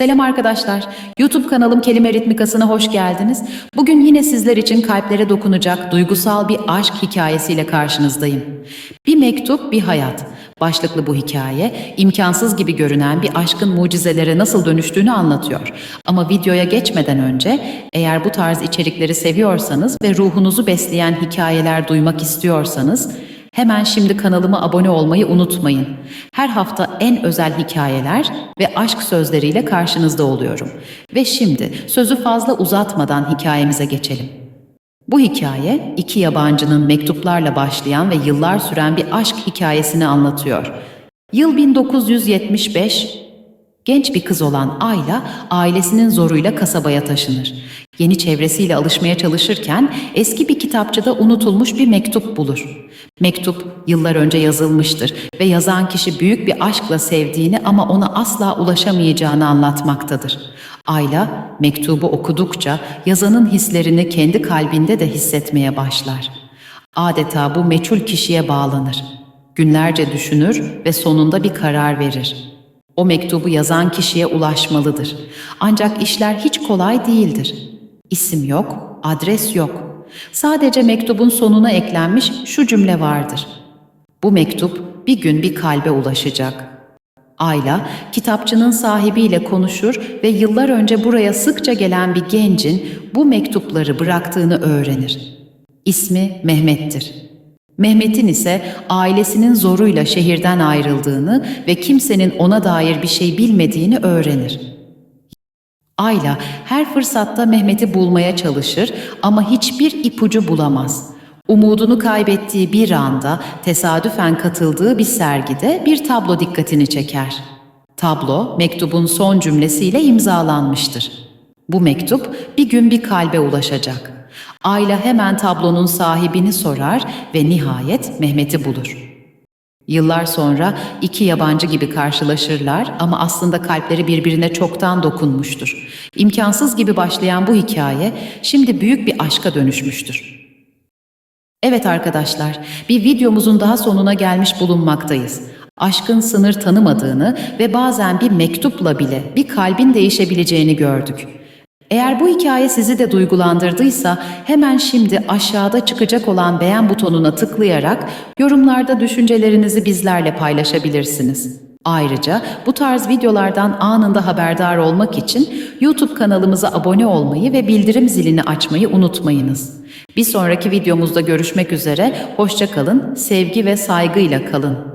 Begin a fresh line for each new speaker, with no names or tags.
Selam arkadaşlar. YouTube kanalım Kelime Ritmikası'na hoş geldiniz. Bugün yine sizler için kalplere dokunacak duygusal bir aşk hikayesiyle karşınızdayım. Bir mektup, bir hayat. Başlıklı bu hikaye, imkansız gibi görünen bir aşkın mucizelere nasıl dönüştüğünü anlatıyor. Ama videoya geçmeden önce, eğer bu tarz içerikleri seviyorsanız ve ruhunuzu besleyen hikayeler duymak istiyorsanız, Hemen şimdi kanalıma abone olmayı unutmayın. Her hafta en özel hikayeler ve aşk sözleriyle karşınızda oluyorum. Ve şimdi sözü fazla uzatmadan hikayemize geçelim. Bu hikaye iki yabancının mektuplarla başlayan ve yıllar süren bir aşk hikayesini anlatıyor. Yıl 1975, Genç bir kız olan Ayla ailesinin zoruyla kasabaya taşınır. Yeni çevresiyle alışmaya çalışırken eski bir kitapçıda unutulmuş bir mektup bulur. Mektup yıllar önce yazılmıştır ve yazan kişi büyük bir aşkla sevdiğini ama ona asla ulaşamayacağını anlatmaktadır. Ayla mektubu okudukça yazanın hislerini kendi kalbinde de hissetmeye başlar. Adeta bu meçhul kişiye bağlanır. Günlerce düşünür ve sonunda bir karar verir. O mektubu yazan kişiye ulaşmalıdır. Ancak işler hiç kolay değildir. İsim yok, adres yok. Sadece mektubun sonuna eklenmiş şu cümle vardır. Bu mektup bir gün bir kalbe ulaşacak. Ayla, kitapçının sahibiyle konuşur ve yıllar önce buraya sıkça gelen bir gencin bu mektupları bıraktığını öğrenir. İsmi Mehmet'tir. Mehmet'in ise ailesinin zoruyla şehirden ayrıldığını ve kimsenin ona dair bir şey bilmediğini öğrenir. Ayla her fırsatta Mehmet'i bulmaya çalışır ama hiçbir ipucu bulamaz. Umudunu kaybettiği bir anda tesadüfen katıldığı bir sergide bir tablo dikkatini çeker. Tablo mektubun son cümlesiyle imzalanmıştır. Bu mektup bir gün bir kalbe ulaşacak. Ayla hemen tablonun sahibini sorar ve nihayet Mehmet'i bulur. Yıllar sonra iki yabancı gibi karşılaşırlar ama aslında kalpleri birbirine çoktan dokunmuştur. İmkansız gibi başlayan bu hikaye şimdi büyük bir aşka dönüşmüştür. Evet arkadaşlar, bir videomuzun daha sonuna gelmiş bulunmaktayız. Aşkın sınır tanımadığını ve bazen bir mektupla bile bir kalbin değişebileceğini gördük. Eğer bu hikaye sizi de duygulandırdıysa hemen şimdi aşağıda çıkacak olan beğen butonuna tıklayarak yorumlarda düşüncelerinizi bizlerle paylaşabilirsiniz. Ayrıca bu tarz videolardan anında haberdar olmak için YouTube kanalımıza abone olmayı ve bildirim zilini açmayı unutmayınız. Bir sonraki videomuzda görüşmek üzere, hoşça kalın, sevgi ve saygıyla kalın.